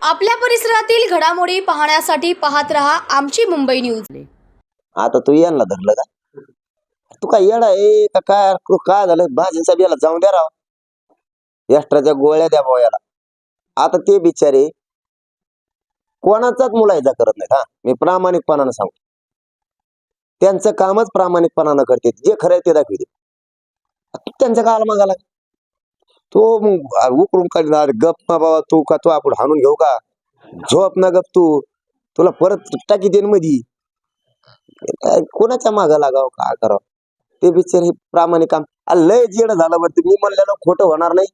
आपल्या परिसरातील घडामोडी पाहण्यासाठी पाहत रहा आमची मुंबई न्यूज. आता तू यांना धरलं का? तू काय येडा ए का काय? तू काय झालं? भाजीसाहेब याला जाऊन द्या राव. एक्स्ट्राच्या गोळ्या द्या भाऊ याला. आता ते बिचारे कोणाचाच मुलायचा करत नाहीत हा. मी प्रामाणिकपणानं सांगतो. त्यांचं कामच प्रामाणिकपणानं करते. जे खरं आहे ते दाखवते त्यांचा काल मागाला तो मग उकरून काढणार गप ना बाबा तू का तू आपण हाणून घेऊ का? झोप ना गप तू. तुला परत टाकी देईन मधी. कोणाच्या मागा लागाव? काय करावं? ते बिचारे प्रामाणिक काम. लय जेड झालं बरं मी म्हणलेलं खोटं होणार नाही.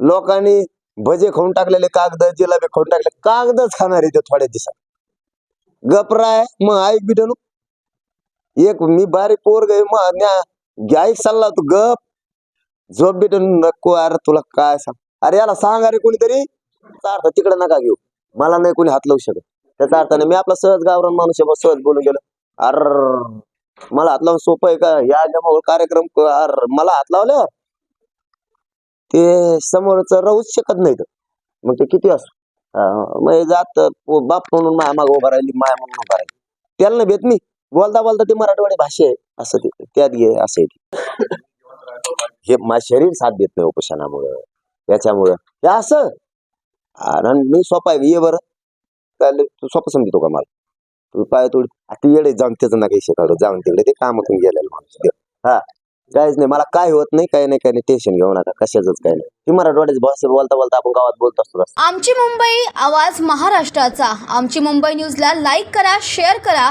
लोकांनी भजे खाऊन टाकलेले कागद जिलाबे खाऊन टाकले. कागदच खाणार आहे ते थोड्या दिवसात. गपराय मग ऐक बिटनू. एक मी बारी पोर गे मग सल्ला तू गप. झोप भेटून नको अरे तुला काय सांग. अरे याला सांग अरे कोणीतरी. त्याचा अर्थ तिकडे नका घेऊ. मला नाही कोणी हात लावू शकत. त्याचा अर्थ नाही मी आपला सहज गावरान माणूस आहे सहज बोलून गेलो. अर मला हात लावून सोपं आहे का? या जमावर कार्यक्रम अर मला हात लावलं ते समोरच राहूच शकत नाही मग ते किती असो. मग जात बाप म्हणून माया माग उभा राहिली माया म्हणून उभा राहिली. त्याला नाही भेट मी. बोलता बोलता ते मराठवाडी भाषा आहे असं ते त्यात घे असं आहे हे माझं शरीर साथ देत नाही उपोषणामुळं. याच्यामुळं हे असं. आणि मी सोपा आहे ये बरं. चालेल तू सोपं समजतो का मला? तू पाय थोडी ती येडे जाऊन त्याचं ना काही काढू जाऊन तिकडे ते काम करून गेलेलं माणूस. हा. काहीच नाही. मला काय होत नाही काही नाही काही नाही. टेन्शन घेऊ नका. कशाच काय नाही. ती मराठवाड्याची भाषा बोलता बोलता आपण गावात बोलत असतो आमची मुंबई आवाज महाराष्ट्राचा. आमची मुंबई न्यूजला लाईक करा शेअर करा.